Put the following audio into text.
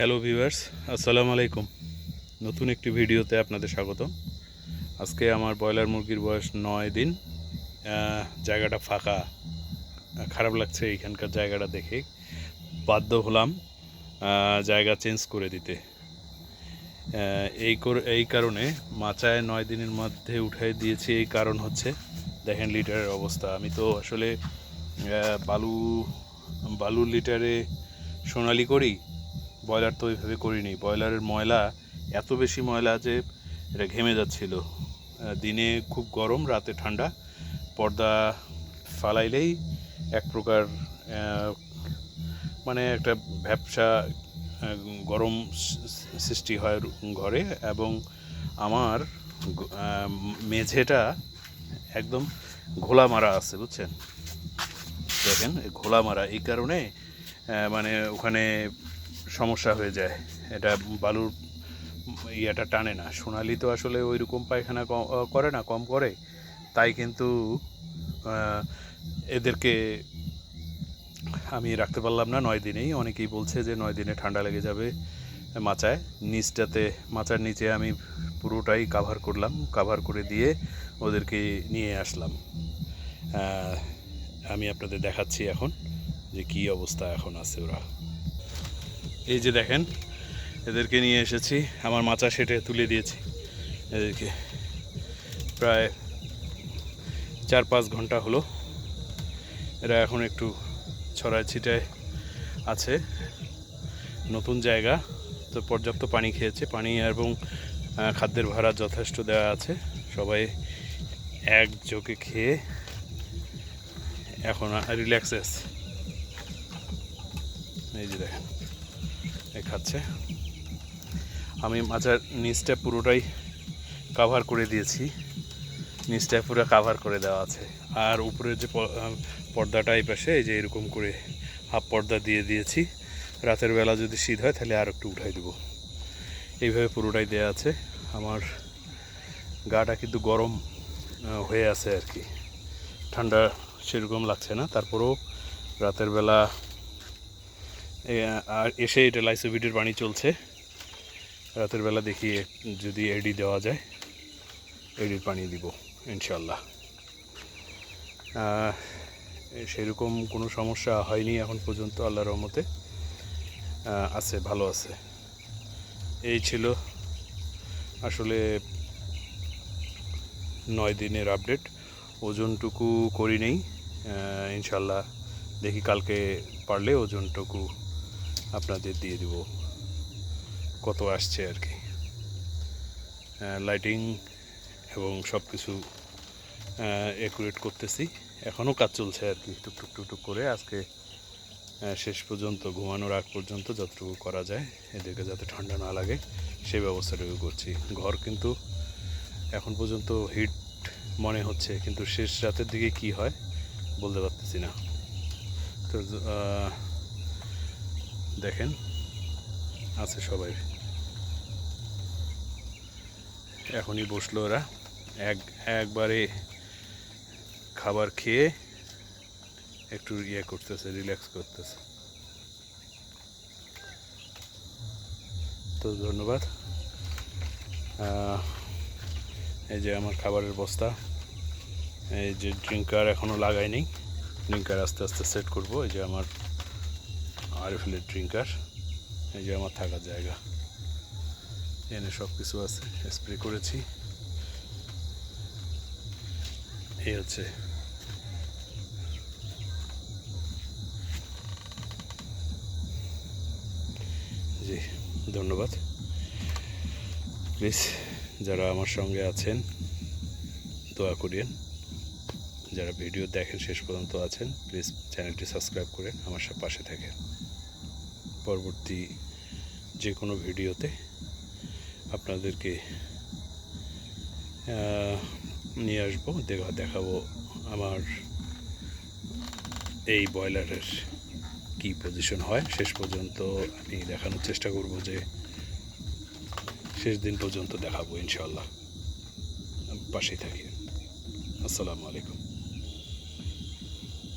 Hello viewers আসসালামু আলাইকুম নতুন একটি ভিডিওতে আপনাদের স্বাগত আজকে আমার ব্রয়লার মুরগির বয়স নয় দিন। জায়গাটা ফাঁকা। খারাপ লাগছে এইখানকার জায়গাটা দেখে। বাধ্য হলাম জায়গা চেঞ্জ করে দিতে। এই এই কারণে মাচায় নয় দিনের মধ্যে উঠাই দিয়েছি। এই কারণ হচ্ছে, দেখেন লিটারের অবস্থা। আমি তো আসলে বালু বালুর লিটারে সোনালি করি। ব্রয়লার তো ওইভাবে করিনি। ব্রয়লারের ময়লা এত বেশি ময়লা যে এটা ঘেমে যাচ্ছিল। দিনে খুব গরম রাতে ঠান্ডা। পর্দা ফালাইলেই এক প্রকার মানে একটা ভ্যাবসা আহ, গরম সৃষ্টি হয় ঘরে এবং আমার মেঝেটা একদম ঘোলা মারা আছে বুঝছেন? দেখেন ঘোলা মারা। এই কারণে মানে ওখানে সমস্যা হয়ে যায়। এটা বালুর ইয়েটা টানে না। সোনালি তো আসলে ওই রকম পায়খানা করে না, কম করে। তাই কিন্তু এদেরকে আমি রাখতে পারলাম না নয় দিনেই। অনেকেই বলছে যে নয় দিনে ঠান্ডা লেগে যাবে মাচায়। নিচটাতে, মাচার নিচে আমি পুরোটাই কাভার করলাম। কাভার করে দিয়ে ওদেরকে নিয়ে আসলাম। আমি আপনাদের দেখাচ্ছি এখন যে কী অবস্থা এখন আছে ওরা। এই যে দেখেন, এদেরকে নিয়ে এসেছি। আমার মাচা সেটে তুলে দিয়েছি। এদেরকে প্রায় চার পাঁচ ঘণ্টা হলো। এরা এখন একটু ছড়ায় ছিটায় আছে। নতুন জায়গা, তো পর্যাপ্ত পানি খেয়েছে। পানি এবং খাদ্যের ভাড়া যথেষ্ট দেওয়া আছে। সবাই একযোগে খেয়ে এখন রিল্যাক্সে আছে। এই যে দেখেন। খাচ্ছে আমি মাচার নিচটা পুরোটাই কাভার করে দিয়েছি। নিচটা পুরো কাভার করে দেওয়া আছে। আর উপরের যে পর্দাটা এই পাশে, এই যে এরকম করে হাফ পর্দা দিয়ে দিয়েছি। রাতের বেলা যদি শীত হয়, তাহলে আর একটু উঠাই দেবো। এইভাবে পুরোটাই দেওয়া আছে। আমার গাটা কিন্তু গরম হয়ে আছে আর কি। ঠান্ডা সেরকম লাগছে না। তারপরেও রাতের বেলা আর এসে এটা লাইসোভিটের পানি চলছে। রাতের বেলা দেখি যদি এডি দেওয়া যায় এডির পানি দিব ইনশাল্লাহ সেরকম কোনো সমস্যা হয়নি এখন পর্যন্ত আল্লাহ রহমতে। আছে, ভালো আছে। এই ছিল আসলে নয় দিনের আপডেট। ওজনটুকু করি নেই। ইনশাল্লাহ দেখি কালকে পারলে ওজনটুকু আপনাদের দিয়ে দিব। কত আসছে আর কি। লাইটিং এবং সব কিছু অ্যাকুরেট করতেছি। এখনও কাজ চলছে আর কি টুকটুক টুকটুক করে। আজকে শেষ পর্যন্ত, ঘুমানোর আগ পর্যন্ত যতটুকু করা যায়, এদেরকে যাতে ঠান্ডা না লাগে, সেই ব্যবস্থাটুকু করছি। ঘর কিন্তু এখন পর্যন্ত হিট মনে হচ্ছে, কিন্তু শেষ রাতের দিকে কি হয়, বলতে পারতেছি না। তো দেখেন, আছে সবাই। এখনই বসল ওরা। এক, একবারে খাবার খেয়ে একটু ইয়ে করতেছে রিল্যাক্স করতেছে। তো ধন্যবাদ। এই যে আমার খাবারের বস্তা। এই যে ড্রিঙ্কার এখনও লাগাইনি ড্রিঙ্কার আস্তে আস্তে সেট করব। এই যে আমার আরএফএলের ড্রিঙ্কার এই যে আমার থাকার জায়গা। এনে সব কিছু আছে স্প্রে করেছি। এই হচ্ছে। জি, ধন্যবাদ। প্লিজ যারা আমার সঙ্গে আছেন, দোয়া করিয়েন। যারা ভিডিও দেখেন, শেষ পর্যন্ত আছেন প্লিজ চ্যানেলটি সাবস্ক্রাইব করে আমার সাথে পাশে থাকেন। পরবর্তী যে কোনো ভিডিওতে আপনাদেরকে নিয়ে আসব, দেখা দেখাবো আমার এই বয়লারের কি পজিশন হয়। শেষ পর্যন্ত আমি দেখানোর চেষ্টা করব যে শেষ দিন পর্যন্ত দেখাবো ইনশাল্লাহ পাশেই থাকি। আসসালামু আলাইকুম।